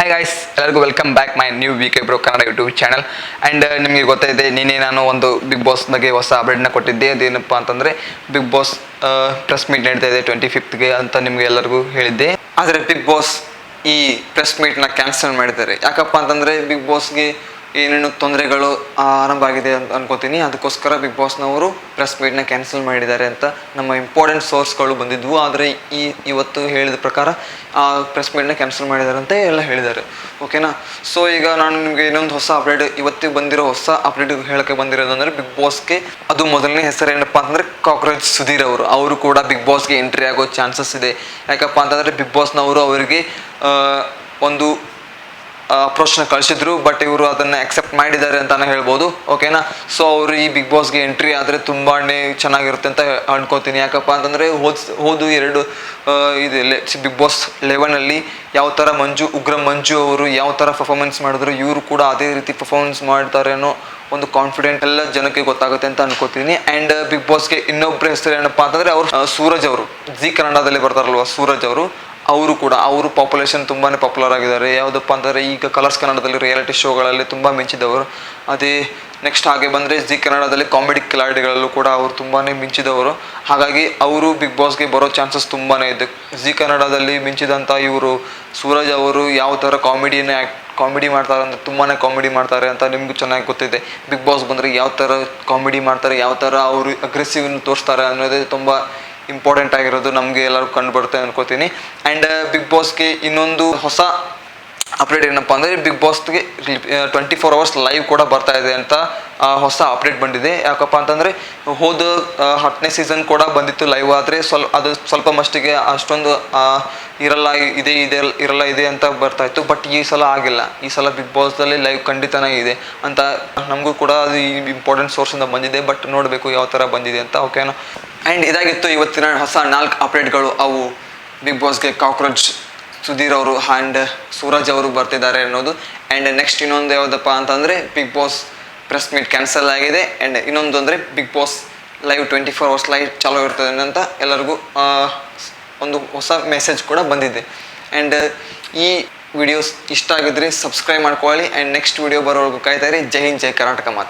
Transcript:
Hi guys ಎಲ್ಲರಿಗೂ welcome back my new V K bro Kannada YouTube channel and ನಿಮಗೆ ಗೊತ್ತಾಯಿದೆ ನಿನ್ನೆ ನಾನು ಒಂದು ಬಿಗ್ ಬಾಸ್ ಬಗ್ಗೆ ಹೊಸ ಅಪ್ಡೇಟ್ನ ಕೊಟ್ಟಿದ್ದೆ. ಅದೇನಪ್ಪ ಅಂತಂದರೆ ಬಿಗ್ ಬಾಸ್ ಪ್ರೆಸ್ ಮೀಟ್ ನಡೀತಾ ಇದೆ ಟ್ವೆಂಟಿ ಫಿಫ್ತ್ಗೆ ಅಂತ ನಿಮಗೆ ಎಲ್ಲರಿಗೂ ಹೇಳಿದ್ದೆ. ಆದರೆ ಬಿಗ್ ಬಾಸ್ ಈ ಪ್ರೆಸ್ ಮೀಟ್ನ ಕ್ಯಾನ್ಸಲ್ ಮಾಡಿದ್ದಾರೆ. ಯಾಕಪ್ಪ ಅಂತಂದರೆ ಬಿಗ್ ಬಾಸ್ಗೆ ಏನೇನು ತೊಂದರೆಗಳು ಆರಂಭ ಆಗಿದೆ ಅಂತ ಅನ್ಕೋತೀನಿ. ಅದಕ್ಕೋಸ್ಕರ ಬಿಗ್ ಬಾಸ್ನವರು ಪ್ರೆಸ್ ಮೀಟ್ನ ಕ್ಯಾನ್ಸಲ್ ಮಾಡಿದ್ದಾರೆ ಅಂತ ನಮ್ಮ ಇಂಪಾರ್ಟೆಂಟ್ ಸೋರ್ಸ್ಗಳು ಬಂದಿದ್ವು. ಆದರೆ ಈ, ಇವತ್ತು ಹೇಳಿದ ಪ್ರಕಾರ, ಆ ಪ್ರೆಸ್ ಮೀಟ್ನ ಕ್ಯಾನ್ಸಲ್ ಮಾಡಿದ್ದಾರೆ ಅಂತ ಎಲ್ಲ ಹೇಳಿದ್ದಾರೆ. ಓಕೆನಾ ಸೊ ಈಗ ನಾನು ನಿಮಗೆ ಇನ್ನೊಂದು ಹೊಸ ಅಪ್ಡೇಟ್ ಇವತ್ತಿಗೆ ಬಂದಿರೋ ಹೊಸ ಅಪ್ಡೇಟ್ ಹೇಳೋಕ್ಕೆ ಬಂದಿರೋದು ಅಂದರೆ ಬಿಗ್ ಬಾಸ್ಗೆ ಅದು ಮೊದಲನೇ ಹೆಸರು ಏನಪ್ಪ ಅಂತಂದರೆ ಕಾಕ್ರೋಚ್ ಸುಧೀರ್ ಅವರು. ಅವರು ಕೂಡ ಬಿಗ್ ಬಾಸ್ಗೆ ಎಂಟ್ರಿ ಆಗೋ ಚಾನ್ಸಸ್ ಇದೆ. ಯಾಕಪ್ಪ ಅಂತಂದರೆ ಬಿಗ್ ಬಾಸ್ನವರು ಅವರಿಗೆ ಒಂದು ಅಪ್ರೋಚ್ನ ಕಳಿಸಿದ್ರು ಬಟ್ ಇವರು ಅದನ್ನು ಅಕ್ಸೆಪ್ಟ್ ಮಾಡಿದ್ದಾರೆ ಅಂತಾನೆ ಹೇಳ್ಬೋದು ಓಕೆನಾ ಸೊ ಅವರು ಈ ಬಿಗ್ ಬಾಸ್ಗೆ ಎಂಟ್ರಿ ಆದರೆ ತುಂಬಾ ಚೆನ್ನಾಗಿರುತ್ತೆ ಅಂತ ಅನ್ಕೋತೀನಿ. ಯಾಕಪ್ಪ ಅಂತಂದರೆ ಹೋದ್, ಹೋದು ಎರಡು ಇದು ಬಿಗ್ ಬಾಸ್ ಲೆವೆನಲ್ಲಿ ಯಾವ ಥರ ಮಂಜು, ಉಗ್ರ ಮಂಜು ಅವರು ಯಾವ ಥರ ಪರ್ಫಾರ್ಮೆನ್ಸ್ ಮಾಡಿದ್ರು, ಇವರು ಕೂಡ ಅದೇ ರೀತಿ ಪರ್ಫಾರ್ಮೆನ್ಸ್ ಮಾಡ್ತಾರೆ ಅನ್ನೋ ಒಂದು ಕಾನ್ಫಿಡೆಂಟ್ ಎಲ್ಲ ಜನಕ್ಕೆ ಗೊತ್ತಾಗುತ್ತೆ ಅಂತ ಅನ್ಕೋತೀನಿ. ಆ್ಯಂಡ್ ಬಿಗ್ ಬಾಸ್ಗೆ ಇನ್ನೊಬ್ಬರ ಹೆಸರು ಏನಪ್ಪ ಅಂತಂದರೆ ಅವರು ಸೂರಜ್ ಅವರು. ಜಿ ಕನ್ನಡದಲ್ಲಿ ಬರ್ತಾರಲ್ವ, ಸೂರಜ್ ಅವರು. ಅವರು ಕೂಡ, ಅವರು ಪಾಪ್ಯುಲೇಷನ್ ತುಂಬಾ ಪಾಪ್ಯುಲರ್ ಆಗಿದ್ದಾರೆ. ಯಾವುದಪ್ಪ ಅಂದರೆ ಈಗ ಕಲರ್ಸ್ ಕನ್ನಡದಲ್ಲಿ ರಿಯಾಲಿಟಿ ಶೋಗಳಲ್ಲಿ ತುಂಬ ಮಿಂಚಿದವರು. ಅದೇ ನೆಕ್ಸ್ಟ್ ಹಾಗೆ ಬಂದರೆ ಜಿ ಕನ್ನಡದಲ್ಲಿ ಕಾಮಿಡಿ ಕಿಲಾಡಿಗಳಲ್ಲೂ ಕೂಡ ಅವರು ತುಂಬಾ ಮಿಂಚಿದವರು. ಹಾಗಾಗಿ ಅವರು ಬಿಗ್ ಬಾಸ್ಗೆ ಬರೋ ಚಾನ್ಸಸ್ ತುಂಬಾ ಇದೆ. ಜಿ ಕನ್ನಡದಲ್ಲಿ ಮಿಂಚಿದಂಥ ಇವರು ಸೂರಜ್ ಅವರು ಯಾವ ಥರ ಕಾಮಿಡಿಯನ್ನು ಆ್ಯಕ್ಟ್ ಕಾಮಿಡಿ ಮಾಡ್ತಾರೆ ಅಂದರೆ ತುಂಬಾ ಕಾಮಿಡಿ ಮಾಡ್ತಾರೆ ಅಂತ ನಿಮಗೂ ಚೆನ್ನಾಗಿ ಗೊತ್ತಿದೆ. ಬಿಗ್ ಬಾಸ್ ಬಂದರೆ ಯಾವ ಥರ ಕಾಮಿಡಿ ಮಾಡ್ತಾರೆ, ಯಾವ ಥರ ಅವರು ಅಗ್ರೆಸಿವ್ನ ತೋರಿಸ್ತಾರೆ ಅನ್ನೋದೇ ತುಂಬ ಇಂಪಾರ್ಟೆಂಟ್ ಆಗಿರೋದು ನಮಗೆ ಎಲ್ಲರೂ ಕಂಡು ಬರುತ್ತೆ ಅನ್ಕೋತೀನಿ. ಆ್ಯಂಡ್ ಬಿಗ್ ಬಾಸ್ಗೆ ಇನ್ನೊಂದು ಹೊಸ ಅಪ್ಡೇಟ್ ಏನಪ್ಪ ಅಂದರೆ ಬಿಗ್ ಬಾಸ್ಗೆ ಟ್ವೆಂಟಿ ಫೋರ್ ಅವರ್ಸ್ ಲೈವ್ ಕೂಡ ಬರ್ತಾ ಇದೆ ಅಂತ ಹೊಸ ಅಪ್ಡೇಟ್ ಬಂದಿದೆ. ಯಾಕಪ್ಪ ಅಂತಂದರೆ ಹೋದ ಹತ್ತನೇ ಸೀಸನ್ ಕೂಡ ಬಂದಿತ್ತು ಲೈವ್ ಆದರೆ ಸ್ವಲ್ಪ, ಅದು ಸ್ವಲ್ಪ ಮಷ್ಟಿಗೆ ಅಷ್ಟೊಂದು ಇರಲ್ಲ, ಇದೆ ಇದೆ, ಇರಲ್ಲ, ಇದೆ ಅಂತ ಬರ್ತಾ ಇತ್ತು. ಬಟ್ ಈ ಸಲ ಆಗಿಲ್ಲ. ಈ ಸಲ ಬಿಗ್ ಬಾಸ್ದಲ್ಲಿ ಲೈವ್ ಖಂಡಿತನೇ ಇದೆ ಅಂತ ನಮಗೂ ಕೂಡ ಅದು ಇಂಪಾರ್ಟೆಂಟ್ ಸೋರ್ಸಿಂದ ಬಂದಿದೆ. ಬಟ್ ನೋಡಬೇಕು ಯಾವ ಥರ ಬಂದಿದೆ ಅಂತ ಓಕೆನಾ ಆ್ಯಂಡ್ ಇದಾಗಿತ್ತು ಇವತ್ತಿನ ಹೊಸ ನಾಲ್ಕು ಅಪ್ಡೇಟ್ಗಳು ಅವು ಬಿಗ್ ಬಾಸ್ಗೆ ಕಾಕ್ರೋಚ್ ಸುಧೀರ್ ಅವರು ಆ್ಯಂಡ್ ಸೂರಜ್ ಅವರು ಬರ್ತಿದ್ದಾರೆ ಅನ್ನೋದು. ಆ್ಯಂಡ್ ನೆಕ್ಸ್ಟ್ ಇನ್ನೊಂದು ಯಾವುದಪ್ಪ ಅಂತಂದರೆ Bigg Boss press meet cancel ಆಗಿದೆ. ಆ್ಯಂಡ್ ಇನ್ನೊಂದು ಅಂದರೆ Bigg Boss live twenty four hours live ಚಾಲೂ ಇರ್ತದೆ ಅಂತ ಎಲ್ಲರಿಗೂ ಒಂದು ಹೊಸ ಮೆಸೇಜ್ ಕೂಡ ಬಂದಿದೆ. ಆ್ಯಂಡ್ ಈ ವಿಡಿಯೋಸ್ ಇಷ್ಟ ಆಗಿದ್ರೆ ಸಬ್ಸ್ಕ್ರೈಬ್ ಮಾಡ್ಕೊಳ್ಳಿ. ಆ್ಯಂಡ್ ನೆಕ್ಸ್ಟ್ ವಿಡಿಯೋ ಬರೋವರೆಗೂ ಕಾಯ್ತಾ ಜೈ ಹಿಂದ್, ಜೈ ಕರ್ನಾಟಕ ಮಾತು.